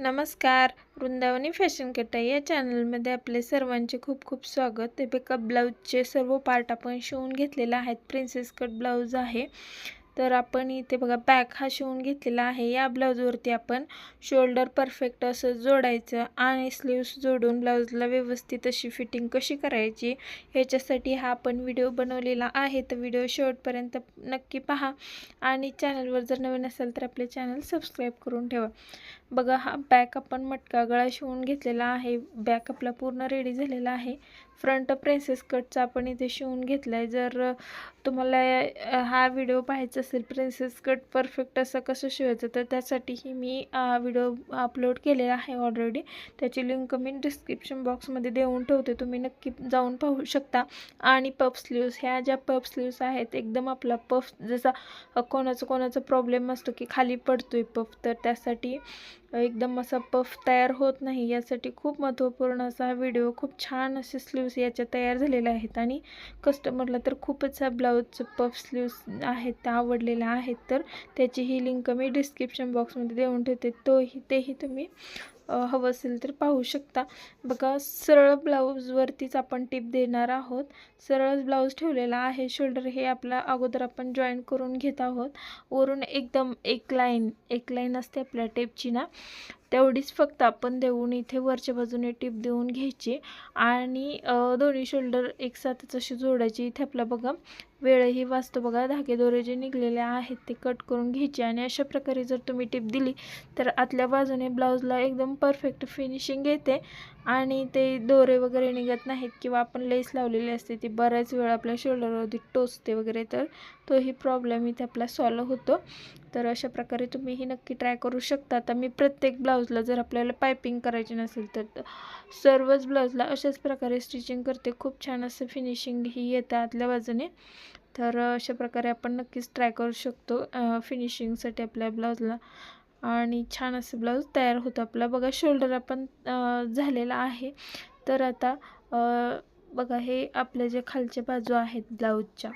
नमस्कार. वृंदावनी फॅशन कटा या चॅनलमध्ये आपले सर्वांचे खूप खूप स्वागत. ते बेकअप ब्लाऊजचे सर्व पार्ट आपण शिवून घेतलेले आहेत. प्रिन्सेस कट ब्लाऊज आहे. तर आपण इथे बघा बॅक हा शिवून घेतलेला आहे. या ब्लाऊजवरती आपण शोल्डर परफेक्ट असं जोडायचं आणि स्लीव्स जोडून ब्लाऊजला व्यवस्थित अशी फिटिंग कशी करायची ह्याच्यासाठी हा आपण व्हिडिओ बनवलेला आहे. तर व्हिडिओ शेवटपर्यंत नक्की पहा आणि चॅनलवर जर नवीन असेल तर आपले चॅनल सबस्क्राईब करून ठेवा. बघा हा बॅक आपण मटका गळा शिवून घेतलेला आहे. बॅक आपला पूर्ण रेडी झालेला आहे. फ्रंट प्रिन्सेस कटचा आपण इथे शिवून घेतला आहे जर तुम्हाला हा व्हिडिओ पाहायचा असेल प्रिन्सेस कट परफेक्ट असं कसं शिवायचं? तर त्यासाठीही मी व्हिडिओ अपलोड केलेला आहे ऑलरेडी त्याची लिंक मी डिस्क्रिप्शन बॉक्समध्ये देऊन ठेवते. तुम्ही नक्की जाऊन पाहू शकता. आणि पफ स्लीव्स ह्या ज्या पफ स्लीव्स आहेत एकदम आपला पफ जसा कोणाचा कोणाचा प्रॉब्लेम असतो की खाली पडतो आहे पफ तर त्यासाठी एकदम असा पफ तयार होत नाही. यासाठी खूप महत्त्वपूर्ण असा हा व्हिडिओ खूप छान असे स्लीव्स याच्या तयार झालेले आहेत. आणि कस्टमरला तर खूपच हा ब्लाऊजचं पफ स्लीव्स आहेत त्या आवडलेल्या आहेत. तर त्याची ही लिंक मी डिस्क्रिप्शन बॉक्समध्ये देऊन ठेवते. तोही तेही तुम्ही हवं असेल तर पाहू शकता. बघा सरळ ब्लाऊजवरतीच आपण टिप देणार आहोत. सरळ ब्लाऊज ठेवलेला आहे. शोल्डर हे आपला अगोदर आपण जॉईन करून घेत आहोत. वरून एकदम एक लाईन एक लाईन असते आपल्या टेपची ना. तेवढीच फक्त आपण देऊन इथे वरच्या बाजूने टिप देऊन घ्यायची. आणि दोन्ही शोल्डर एक साथच अशी जोडायची. इथे आपला बघा वेळही वाचतो बघा. धागे दोरे जे निघलेले आहेत ते कट करून घ्यायचे. आणि अशा प्रकारे जर तुम्ही टिप दिली तर आतल्या बाजूने ब्लाऊजला एकदम परफेक्ट फिनिशिंग येते. आणि ते दोरे वगैरे निघत नाहीत किंवा आपण लेस लावलेली असते ती बऱ्याच वेळ आपल्या शोल्डरवरती टोचते वगैरे तर तोही प्रॉब्लेम इथे आपला सॉल्व होतो. तर अशा प्रकारे तुम्ही ही नक्की ट्राय करू शकता. आता मी प्रत्येक ब्लाऊजला जर आपल्याला पायपिंग करायची नसेल तर सर्वच ब्लाऊजला अशाच प्रकारे स्टिचिंग करते. खूप छान असं फिनिशिंग ही येतं आतल्या बाजूने. तर अशा प्रकारे आपण नक्कीच ट्राय करू शकतो फिनिशिंगसाठी आपल्या ब्लाऊजला आणि छान असं ब्लाऊज तयार होतं आपला. बघा शोल्डर आपण झालेला आहे. तर आता बघा हे आपल्या जे खालच्या बाजू आहेत ब्लाऊजच्या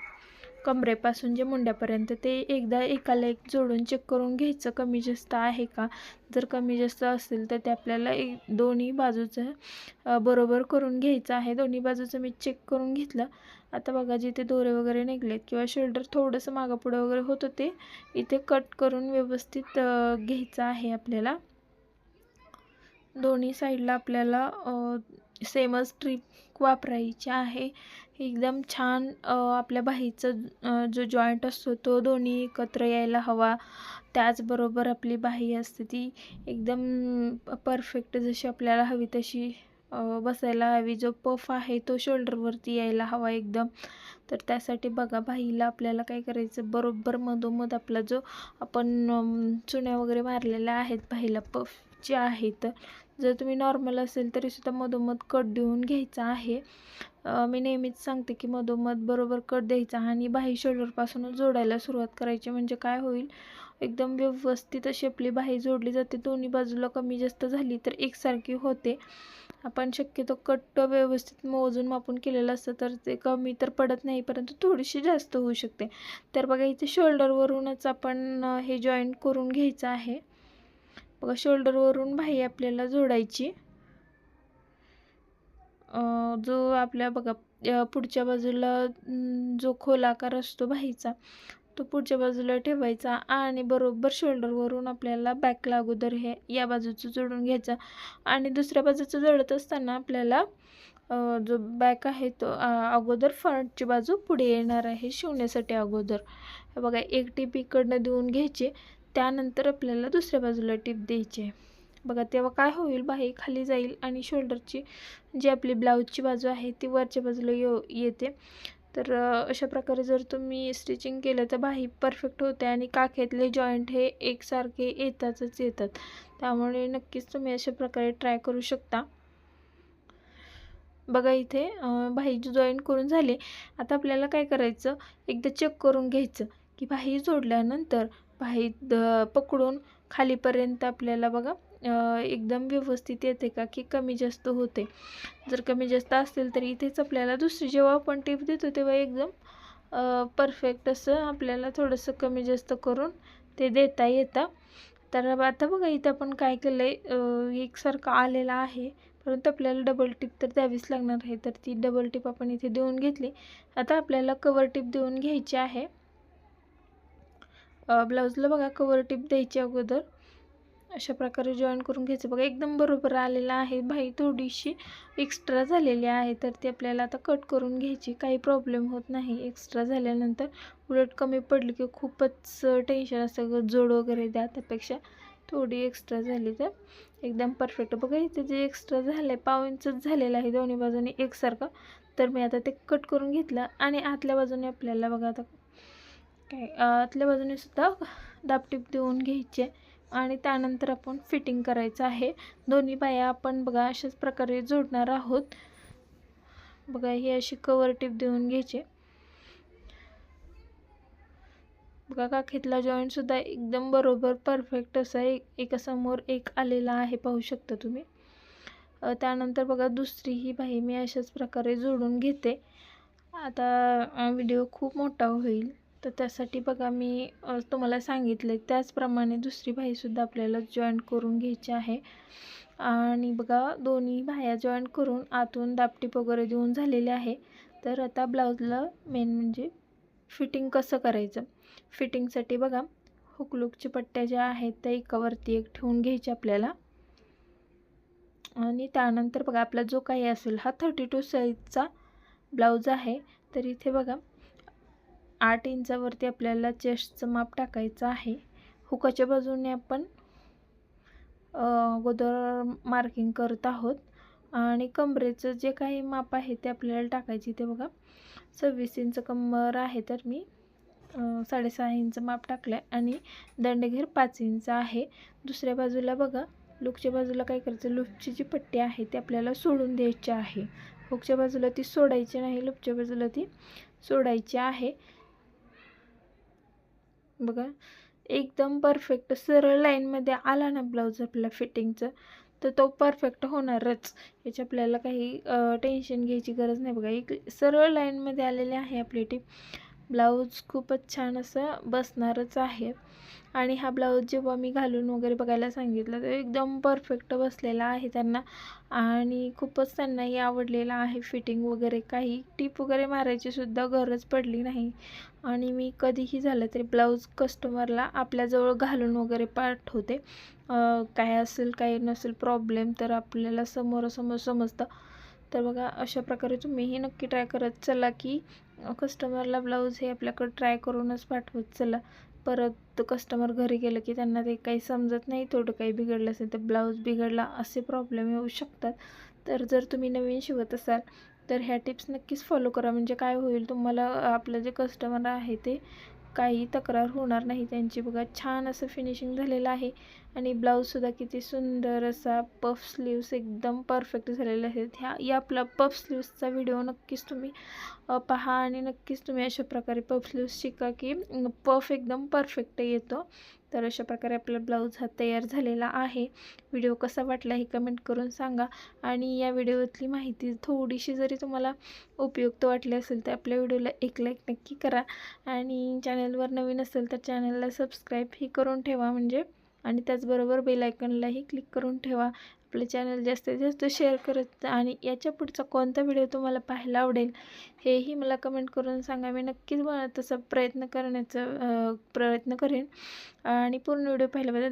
कमरेपासून जे मुंड्यापर्यंत ते एकदा एकाला एक जोडून चेक करून घ्यायचं कमी जास्त आहे का? जर कमी जास्त असेल तर ते आपल्याला एक दोन्ही बाजूचं बरोबर करून घ्यायचं आहे. दोन्ही बाजूचं मी चेक करून घेतलं. आता बघा जिथे दोरे वगैरे निघलेत किंवा शोल्डर थोडंसं मागंपुढं वगैरे होतं ते इथे कट करून व्यवस्थित घ्यायचं आहे आपल्याला. दोन्ही साईडला आपल्याला सेमच ट्रिप वापरायची आहे. एकदम छान आपल्या बाहीचा जो जॉईंट असतो तो दोन्ही एकत्र यायला हवा. त्याचबरोबर आपली बाही असते ती एकदम परफेक्ट जशी आपल्याला हवी तशी बसायला हवी. जो पफ आहे तो शोल्डरवरती यायला हवा एकदम. तर त्यासाठी बघा बाईला आपल्याला काय करायचं? बरोबर मधोमध आपला जो आपण चुण्या वगैरे मारलेल्या आहेत बाईला पफचे आहेत जर तुम्ही नॉर्मल असेल तरीसुद्धा मधोमध कट देऊन घ्यायचा आहे. मी नेहमीच सांगते की मधोमध बरोबर कट द्यायचा आणि बाही शोल्डरपासूनच जोडायला सुरुवात करायची. म्हणजे काय होईल? एकदम व्यवस्थित अशी आपली बाही जोडली जाते. दोन्ही बाजूला कमी जास्त झाली तर एकसारखी होते. आपण शक्यतो कट व्यवस्थित मोजून मापून केलेलं असतं तर ते कमी तर पडत नाही परंतु थोडीशी जास्त होऊ शकते. तर बघा इथे शोल्डरवरूनच आपण हे जॉईंट करून घ्यायचं आहे. बघा शोल्डरवरून बाही आपल्याला जोडायची. जो आपल्या बघा पुढच्या बाजूला जो खोल आकार असतो बाहीचा तो पुढच्या बाजूला ठेवायचा आणि बरोबर शोल्डरवरून आपल्याला बॅकला अगोदर हे या बाजूचं जोडून घ्यायचं. आणि दुसऱ्या बाजूचं जोडत असताना आपल्याला जो बॅक आहे तो अगोदर फ्रंटची बाजू पुढे येणार आहे शिवण्यासाठी अगोदर. बघा एक टीप इकडनं देऊन घ्यायचे. त्यानंतर आपल्याला दुसऱ्या बाजूला टिप द्यायची बघा तेव्हा काय होईल? बाही खाली जाईल आणि शोल्डरची जी आपली ब्लाऊजची बाजू आहे ती वरच्या बाजूला यो येते. तर अशा प्रकारे जर तुम्ही स्टिचिंग केलं तर बाही परफेक्ट होते आणि काखेतले जॉईंट हे एकसारखे येतातच येतात. त्यामुळे नक्कीच तुम्ही अशा प्रकारे ट्राय करू शकता. बघा इथे बाही जॉईंट करून झाले आता आपल्याला काय करायचं? एकदा चेक करून घ्यायचं की बाही जोडल्यानंतर बाही पकडून खालीपर्यंत आपल्याला बघा एकदम व्यवस्थित येते का की कमी जास्त होते. जर कमी जास्त असेल तर इथेच आपल्याला दुसरी जेव्हा आपण टिप देतो तेव्हा एकदम परफेक्ट असं आपल्याला थोडंसं कमी जास्त करून ते देता येतं. तर आता बघा इथं आपण काय केलं आहे एकसारखं आलेलं आहे. परंतु आपल्याला डबल टिप तर द्यावीच लागणार आहे. तर ती डबल टिप आपण इथे देऊन घेतली. आता आपल्याला कवर टिप देऊन घ्यायची आहे. ब्लाऊजला बघा कवर टिप द्यायची अगोदर. अशा प्रकारे जॉईन करून घ्यायचं. बघा एकदम बरोबर आलेलं आहे भाई थोडीशी एक्स्ट्रा झालेली आहे तर ती आपल्याला आता कट करून घ्यायची. काही प्रॉब्लेम होत नाही एक्स्ट्रा झाल्यानंतर. उलट कमी पडली की खूपच टेन्शन असतं जोड वगैरे द्या त्यापेक्षा. थोडी एक्स्ट्रा झाली तर. एकदम परफेक्ट बघा इथे जे एक्स्ट्रा झालं आहे पाव इंचच झालेलं आहे दोन्ही बाजूने एकसारखं. तर मी आता ते कट करून घेतलं आणि आतल्या बाजूने आपल्याला बघा आता काय आतल्या बाजूने सुद्धा दापटीप देऊन घ्यायचे आणि त्यानंतर आपण फिटिंग करायचं आहे. दोन्ही बाया आपण बघा अशाच प्रकारे जोडणार आहोत. बघा ही अशी कवर टिप देऊन घ्यायचे. बघा काखेतला जॉईंटसुद्धा एकदम बरोबर परफेक्ट असा एक एकासमोर एक आलेला आहे पाहू शकता तुम्ही. त्यानंतर बघा दुसरी ही बाई मी अशाच प्रकारे जोडून घेते. आता व्हिडिओ खूप मोठा होईल. तर त्यासाठी बघा मी तुम्हाला सांगितले त्याचप्रमाणे दुसरी भाईसुद्धा आपल्याला जॉईंट करून घ्यायची आहे. आणि बघा दोन्ही बाह्या जॉईंट करून आतून दापटीप वगैरे देऊन झालेले आहे. तर आता ब्लाऊजला मेन म्हणजे फिटिंग कसं करायचं? फिटिंगसाठी बघा हुकलुकच्या पट्ट्या ज्या आहेत त्या एकावरती एक ठेवून घ्यायच्या आपल्याला. आणि त्यानंतर बघा आपला जो काही असेल हा थर्टी टू साईजचा ब्लाऊज आहे. तर इथे बघा आठ इंचावरती आपल्याला चेस्टचं माप टाकायचं आहे. हुकाच्या बाजूने आपण अगोदर मार्किंग करत आहोत. आणि कमरेचं जे काही माप आहे ते आपल्याला टाकायचे ते बघा सव्वीस इंच कमर आहे तर मी साडेसहा इंच माप टाकलं आहे आणि दंडघेर पाच इंच आहे. दुसऱ्या बाजूला बघा लुकच्या बाजूला काय करायचं? लुपची जी पट्टी आहे ती आपल्याला सोडून द्यायची आहे. हुकच्या बाजूला ती सोडायची नाही लुपच्या बाजूला ती सोडायची आहे. बघा. एकदम परफेक्ट सरळ लाईनमध्ये आला ना ब्लाऊज आपल्या फिटिंगचं तर तो परफेक्ट होणारच. याची आपल्याला काही टेन्शन घ्यायची गरज नाही. बघा एक सरळ लाईनमध्ये आलेली आहे आपली टीप ब्लाऊज खूपच छान असं बसणारच आहे. आणि हा ब्लाऊज जेव्हा मी घालून वगैरे बघायला सांगितलं तर एकदम परफेक्ट बसलेला आहे त्यांना. आणि खूपच त्यांनाही आवडलेला आहे फिटिंग वगैरे. काही टीप वगैरे मारायची सुद्धा गरज पडली नाही. आणि मी कधीही झालं तरी ब्लाऊज कस्टमरला आपल्याजवळ घालून वगैरे पाठवते. काय असेल काही नसेल प्रॉब्लेम तर आपल्याला समोरासमोर समजतं. तर बघा अशा प्रकारे तुम्हीही नक्की ट्राय करत चला की कस्टमरला ब्लाऊज हे आपल्याकडं ट्राय करूनच पाठवत चला. परत कस्टमर घरी गेलं की त्यांना ते काही समजत नाही थोडं काही बिघडलं असेल तर ब्लाऊज बिघडला असे प्रॉब्लेम येऊ शकतात. तर जर तुम्ही नवीन शिवत असाल तर ह्या टिप्स नक्कीच फॉलो करा. म्हणजे काय होईल तुम्हाला आपलं जे कस्टमर आहे ते काही तक्रार होणार नाही. त्यांची बघा छान असं फिनिशिंग झालेलं आहे. आणि ब्लाऊजसुद्धा किती सुंदर असा पफ स्लीव्स एकदम परफेक्ट झालेले आहेत. ह्या या आपला पफ स्लीव्सचा व्हिडिओ नक्कीच तुम्ही पहा आणि नक्कीच तुम्ही अशा प्रकारे पफ स्लीव्स शिका की पफ एकदम परफेक्ट येतो. तर अशा प्रकारे आपला ब्लाऊज हा तयार झालेला आहे. व्हिडिओ कसा वाटला हे कमेंट करून सांगा. आणि या व्हिडिओतली माहिती थोडीशी जरी तुम्हाला उपयुक्त वाटली असेल तर आपल्या व्हिडिओला एक लाईक नक्की करा. आणि चॅनलवर नवीन असेल तर चॅनलला सबस्क्राईबही करून ठेवा म्हणजे आणि त्याचबरोबर बेलायकनलाही क्लिक करून ठेवा. आपलं चॅनल जास्तीत जास्त शेअर करत आणि याच्या पुढचा कोणता व्हिडिओ तुम्हाला पाहायला आवडेल हेही मला कमेंट करून सांगा. मी नक्कीच मला तसा प्रयत्न करण्याचा प्रयत्न करेन. आणि पूर्ण व्हिडिओ पाहिल्याबद्दल